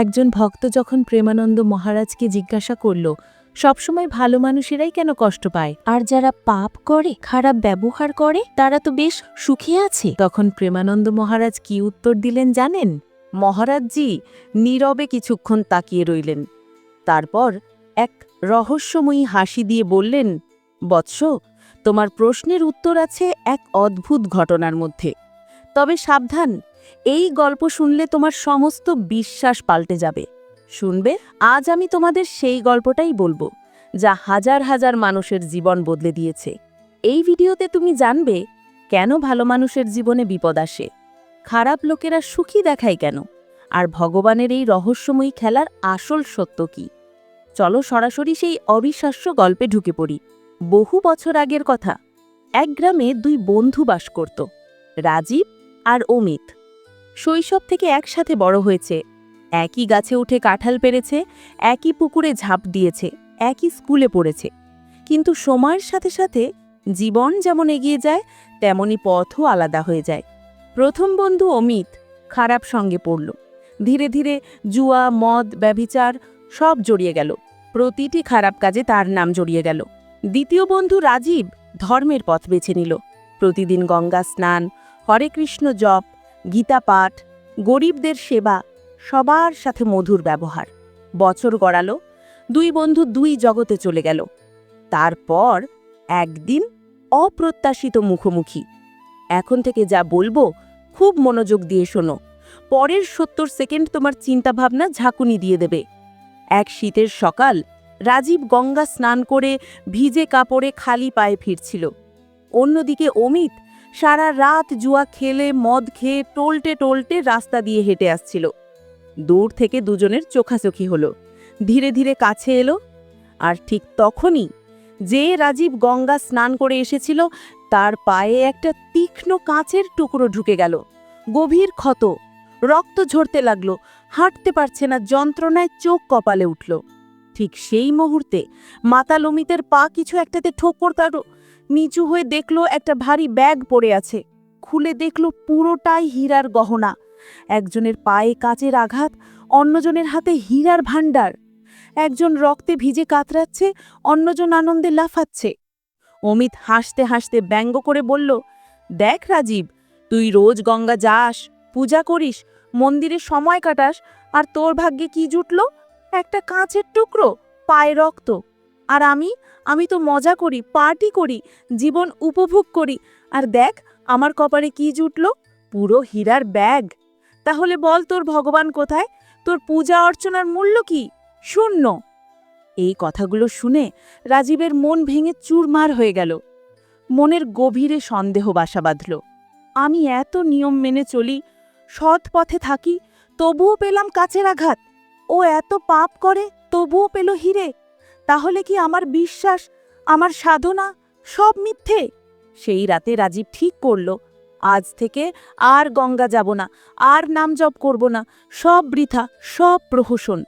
একজন ভক্ত যখন প্রেমানন্দ মহারাজকে জিজ্ঞাসা করল, সবসময় ভালো মানুষেরাই কেন কষ্ট পায়? আর যারা পাপ করে, খারাপ ব্যবহার করে, তারা তো বেশ সুখী আছে। তখন প্রেমানন্দ মহারাজ কি উত্তর দিলেন জানেন? মহারাজজি, নীরবে কিছুক্ষণ তাকিয়ে রইলেন। তারপর এক রহস্যময়ী হাসি দিয়ে বললেন, বৎস, তোমার প্রশ্নের উত্তর আছে এক অদ্ভুত ঘটনার মধ্যে। তবে সাবধান এই গল্প শুনলে তোমার সমস্ত বিশ্বাস পাল্টে যাবে। শুনবে? আজ আমি তোমাদের সেই গল্পটাই বলব, যা হাজার হাজার মানুষের জীবন বদলে দিয়েছে। এই ভিডিওতে তুমি জানবে, কেন ভালো মানুষের জীবনে বিপদ আসে, খারাপ লোকেরা সুখী দেখায় কেন, আর ভগবানের এই রহস্যময়ী খেলার আসল সত্য কি? চলো সরাসরি সেই অবিশ্বাস্য গল্পে ঢুকে পড়ি। বহু বছর আগের কথা, এক গ্রামে দুই বন্ধু বাস করত, রাজীব আর অমিত। শৈশব থেকে একসাথে বড় হয়েছে। একই গাছে উঠে কাঁঠাল পেরেছে, একই পুকুরে ঝাঁপ দিয়েছে, একই স্কুলে পড়েছে। কিন্তু সময়ের সাথে সাথে জীবন যেমন এগিয়ে যায়, তেমনি পথও আলাদা হয়ে যায়। প্রথম বন্ধু অমিত খারাপ সঙ্গে পড়ল। ধীরে ধীরে জুয়া, মদ, ব্যভিচার সব জড়িয়ে গেল। প্রতিটি খারাপ কাজে তার নাম জড়িয়ে গেল। দ্বিতীয় বন্ধু রাজীব ধর্মের পথ বেছে নিল। প্রতিদিন গঙ্গা স্নান, হরে কৃষ্ণ জপ গীতা পাঠ গরিবদের সেবা, সবার সাথে মধুর ব্যবহার। বছর গড়ালো, দুই বন্ধু দুই জগতে চলে গেল। তারপর একদিন অপ্রত্যাশিত মুখোমুখি। এখন থেকে যা বলব, খুব মনোযোগ দিয়ে শোনো। পরের সত্তর সেকেন্ড তোমার চিন্তাভাবনা ঝাঁকুনি দিয়ে দেবে। এক শীতের সকাল, রাজীব গঙ্গা স্নান করে ভিজে কাপড়ে খালি পায়ে ফিরছিল। অন্যদিকে অমিত সারা রাত জুয়া খেলে, মদ খেয়ে, টোলটে টোলটে রাস্তা দিয়ে হেঁটে আসছিল। দূর থেকে দুজনের চোখাচোখি হলো। ধীরে ধীরে কাছে এলো। আর ঠিক তখনই যে রাজীব গঙ্গা স্নান করে এসেছিল, তার পায়ে একটা তীক্ষ্ণ কাঁচের টুকরো ঢুকে গেল। গভীর ক্ষত। রক্ত ঝরতে লাগল। হাঁটতে পারছে না, যন্ত্রণায় চোখ কপালে উঠল। ঠিক সেই মুহূর্তে মাতাল অমিতের পা কিছু একটাতে ঠোকর তার নিচু হয়ে দেখল একটা ভারী ব্যাগ পড়ে আছে। খুলে দেখল পুরোটাই হীরার গহনা। একজনের পায়ে কাচের আঘাত, অন্যজনের হাতে হীরার ভাণ্ডার। একজন রক্তে ভিজে কাতরাচ্ছে, অন্যজন আনন্দে লাফাচ্ছে। অমিত হাসতে হাসতে ব্যঙ্গ করে বলল, দেখ রাজীব, তুই রোজ গঙ্গা যাস, পূজা করিস, মন্দিরে সময় কাটাস, আর তোর ভাগ্যে কি জুটল? একটা কাঁচের টুকরো, পায়ে রক্ত। আর আমি আমি তো মজা করি পার্টি করি, জীবন উপভোগ করি। আর দেখ, আমার কপালে কি জুটল? পুরো হীরার ব্যাগ। তাহলে বল তোর ভগবান কোথায়? তোর পূজা অর্চনার মূল্য কি? শূন্য। এই কথাগুলো শুনে রাজীবের মন ভেঙে চুরমার হয়ে গেল। মনের গভীরে সন্দেহ বাসা বাঁধল। আমি এত নিয়ম মেনে চলি, সৎ পথে থাকি, তবুও পেলাম কাছের আঘাত। ও এত পাপ করে, তবুও পেল হিরে। তাহলে কি আমার বিশ্বাস, আমার সাধনা সব মিথ্যে? সেই রাতে রাজীব ঠিক করল, আজ থেকে আর গঙ্গা যাব না, আর নাম জপ করব না, সব বৃথা, সব প্রহসন।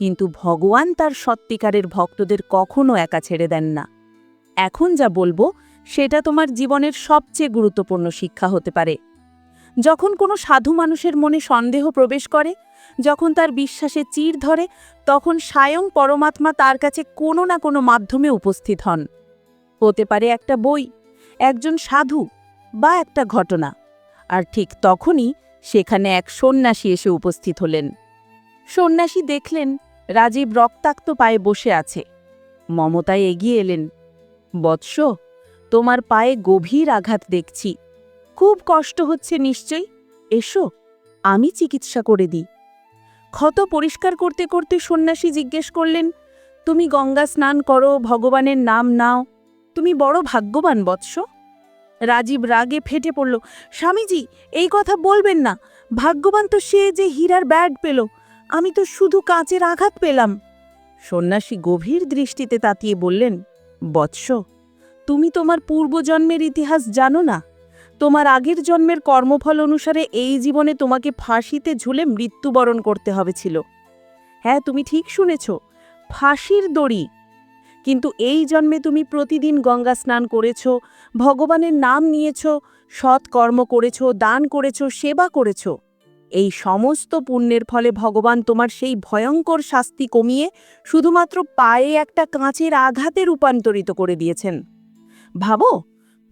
কিন্তু ভগবান তার সত্যিকারের ভক্তদের কখনো একা ছেড়ে দেন না। এখন যা বলব, সেটা তোমার জীবনের সবচেয়ে গুরুত্বপূর্ণ শিক্ষা হতে পারে। যখন কোনো সাধু মানুষের মনে সন্দেহ প্রবেশ করে যখন তার বিশ্বাসে চির ধরে, তখন স্বয়ং পরমাত্মা তার কাছে কোনো না কোনো মাধ্যমে উপস্থিত হন। হতে পারে একটা বই, একজন সাধু বা একটা ঘটনা। আর ঠিক তখনই সেখানে এক সন্ন্যাসী এসে উপস্থিত হলেন। সন্ন্যাসী দেখলেন, রাজীব রক্তাক্ত পায়ে বসে আছে। মমতায় এগিয়ে এলেন। বৎস, তোমার পায়ে গভীর আঘাত দেখছি। খুব কষ্ট হচ্ছে নিশ্চয়ই। এসো, আমি চিকিৎসা করে দিই। ক্ষত পরিষ্কার করতে করতে সন্ন্যাসী জিজ্ঞেস করলেন, তুমি গঙ্গা স্নান করো, ভগবানের নাম নাও। তুমি বড় ভাগ্যবান বৎস। রাজীব রাগে ফেটে পড়ল, স্বামীজি, এই কথা বলবেন না। ভাগ্যবান তো সে যে হীরার ব্যাগ পেল। আমি তো শুধু কাঁচের আঘাত পেলাম। সন্ন্যাসী গভীর দৃষ্টিতে তাতিয়ে বললেন, বৎস, তুমি তোমার পূর্বজন্মের ইতিহাস জানো না? তোমার আগের জন্মের কর্মফল অনুসারে এই জীবনে তোমাকে ফাঁসিতে ঝুলে মৃত্যুবরণ করতে হবে ছিল। হ্যাঁ তুমি ঠিক শুনেছ, ফাঁসির দড়ি। কিন্তু এই জন্মে তুমি প্রতিদিন গঙ্গা স্নান করেছ, ভগবানের নাম নিয়েছ সৎ কর্ম করেছ, দান করেছ, সেবা করেছ। এই সমস্ত পুণ্যের ফলে ভগবান তোমার সেই ভয়ঙ্কর শাস্তি কমিয়ে শুধুমাত্র পায়ে একটা কাঁচের আঘাতে রূপান্তরিত করে দিয়েছেন। ভাবো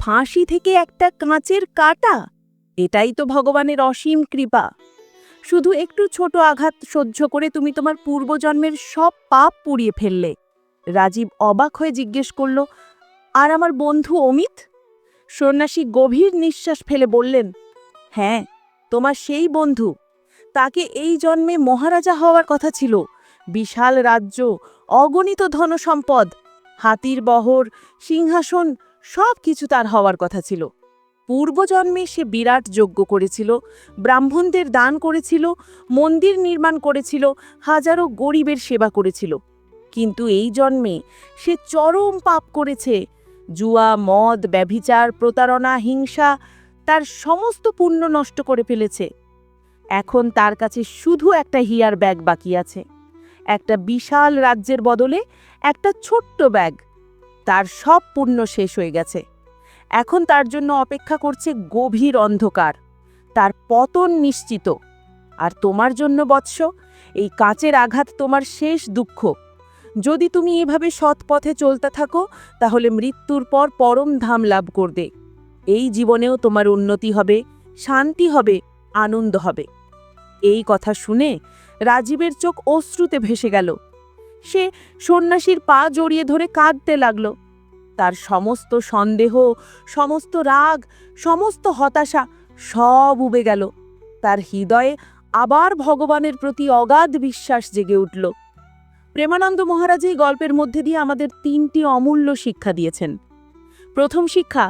ফাঁসি থেকে একটা কাঁচের কাটা? এটাই তো ভগবানের অসীম কৃপা। শুধু একটু ছোট আঘাত সহ্য করে তুমি তোমার পূর্বজন্মের সব পাপ পুড়িয়ে ফেললে। রাজীব অবাক হয়ে জিজ্ঞেস করল, আর আমার বন্ধু অমিত? সন্ন্যাসী গভীর নিঃশ্বাস ফেলে বললেন হ্যাঁ তোমার সেই বন্ধু। তাকে এই জন্মে মহারাজা হওয়ার কথা ছিল। বিশাল রাজ্য, অগণিত ধনসম্পদ, হাতির বহর, সিংহাসন সব কিছু তার হওয়ার কথা ছিল। পূর্বজন্মে সে বিরাট যজ্ঞ করেছিল, ব্রাহ্মণদের দান করেছিল, মন্দির নির্মাণ করেছিল, হাজারো গরিবের সেবা করেছিল। কিন্তু এই জন্মে সে চরম পাপ করেছে। জুয়া, মদ, ব্যভিচার, প্রতারণা, হিংসা তার সমস্ত পুণ্য নষ্ট করে ফেলেছে। এখন তার কাছে শুধু একটা হিয়ার ব্যাগ বাকি আছে। একটা বিশাল রাজ্যের বদলে একটা ছোট্ট ব্যাগ। তার সব পুণ্য শেষ হয়ে গেছে। এখন তার জন্য অপেক্ষা করছে গভীর অন্ধকার। তার পতন নিশ্চিত। আর তোমার জন্য বৎস, এই কাঁচের আঘাত তোমার শেষ দুঃখ। যদি তুমি এভাবে সৎ পথে চলতে থাকো, তাহলে মৃত্যুর পর পরম ধাম লাভ করবে। এই জীবনেও তোমার উন্নতি হবে, শান্তি হবে, আনন্দ হবে। এই কথা শুনে রাজীবের চোখ অশ্রুতে ভেসে গেল। সে সন্ন্যাসীর পা জড়িয়ে ধরে কাঁদতে লাগল। তার সমস্ত সন্দেহ, সমস্ত রাগ, সমস্ত হতাশা সব উবে গেল। তার হৃদয়ে আবার ভগবানের প্রতি অগাধ বিশ্বাস জেগে উঠল। প্রেমানন্দ মহারাজ এই গল্পের মধ্যে দিয়ে আমাদের তিনটি অমূল্য শিক্ষা দিয়েছেন। প্রথম শিক্ষা,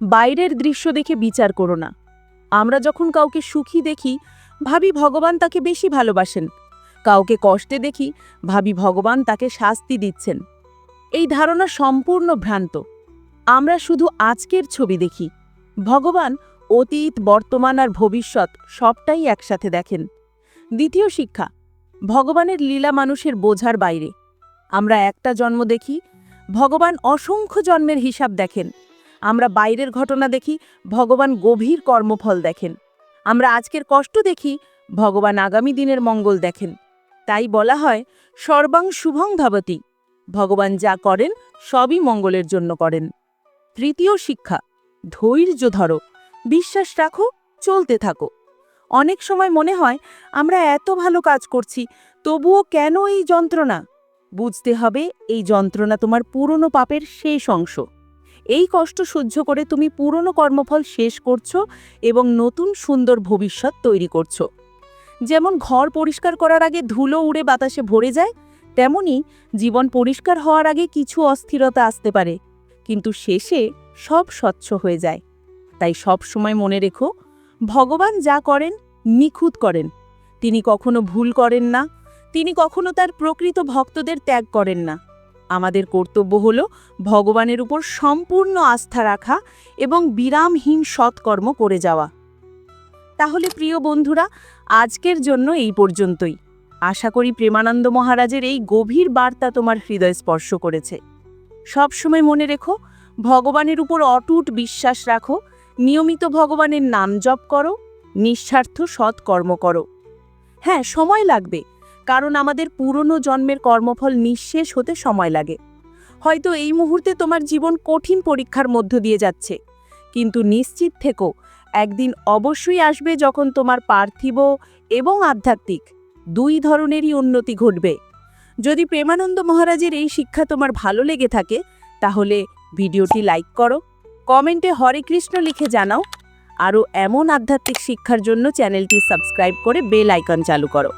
বাইরের দৃশ্য দেখে বিচার করো না। আমরা যখন কাউকে সুখী দেখি, ভাবি ভগবান তাকে বেশি ভালোবাসেন। কাউকে কষ্টে দেখি ভাবি ভগবান তাকে শাস্তি দিচ্ছেন। এই ধারণা সম্পূর্ণ ভ্রান্ত। আমরা শুধু আজকের ছবি দেখি। ভগবান অতীত, বর্তমান আর ভবিষ্যৎ সবটাই একসাথে দেখেন। দ্বিতীয় শিক্ষা, ভগবানের লীলা মানুষের বোঝার বাইরে। আমরা একটা জন্ম দেখি, ভগবান অসংখ্য জন্মের হিসাব দেখেন। আমরা বাইরের ঘটনা দেখি, ভগবান গভীর কর্মফল দেখেন। আমরা আজকের কষ্ট দেখি, ভগবান আগামী দিনের মঙ্গল দেখেন। তাই বলা হয়, সর্বাং শুভং ধাবতী। ভগবান যা করেন, সবই মঙ্গলের জন্য করেন। তৃতীয় শিক্ষা, ধৈর্য ধরো, বিশ্বাস রাখো, চলতে থাকো। অনেক সময় মনে হয়, আমরা এত ভালো কাজ করছি, তবুও কেন এই যন্ত্রণা? বুঝতে হবে, এই যন্ত্রণা তোমার পুরনো পাপের শেষ অংশ। এই কষ্ট সহ্য করে তুমি পুরনো কর্মফল শেষ করছ এবং নতুন সুন্দর ভবিষ্যৎ তৈরি করছ। যেমন ঘর পরিষ্কার করার আগে ধুলো উড়ে বাতাসে ভরে যায়, তেমনি জীবন পরিষ্কার হওয়ার আগে কিছু অস্থিরতা আসতে পারে, কিন্তু শেষে সব স্বচ্ছ হয়ে যায়। তাই সব সময় মনে রেখো, ভগবান যা করেন নিখুঁত করেন। তিনি কখনো ভুল করেন না, তিনি কখনো তার প্রকৃত ভক্তদের ত্যাগ করেন না। আমাদের কর্তব্য হল ভগবানের উপর সম্পূর্ণ আস্থা রাখা এবং বিরামহীন সৎকর্ম করে যাওয়া। তাহলে প্রিয় বন্ধুরা আজকের জন্য এই পর্যন্তই। আশা করি প্রেমানন্দ মহারাজের এই গভীর বার্তা তোমার হৃদয় স্পর্শ করেছে। সবসময় মনে রেখো, ভগবানের উপর অটুট বিশ্বাস রাখো, নিয়মিত ভগবানের নাম জপ করো, নিঃস্বার্থ সৎ কর্ম করো। হ্যাঁ সময় লাগবে, কারণ আমাদের পুরনো জন্মের কর্মফল নিঃশেষ হতে সময় লাগে। হয়তো এই মুহূর্তে তোমার জীবন কঠিন পরীক্ষার মধ্য দিয়ে যাচ্ছে, কিন্তু নিশ্চিত থেকো একদিন অবশ্যই আসবে যখন তোমার পার্থিব এবং আধ্যাত্মিক দুই ধরনেরই উন্নতি ঘটবে। যদি প্রেমানন্দ মহারাজের এই শিক্ষা তোমার ভালো লেগে থাকে, তাহলে ভিডিওটি লাইক করো, কমেন্টে হরে কৃষ্ণ লিখে জানাও, আরও এমন আধ্যাত্মিক শিক্ষার জন্য চ্যানেলটি সাবস্ক্রাইব করে বেল আইকন চালু করো।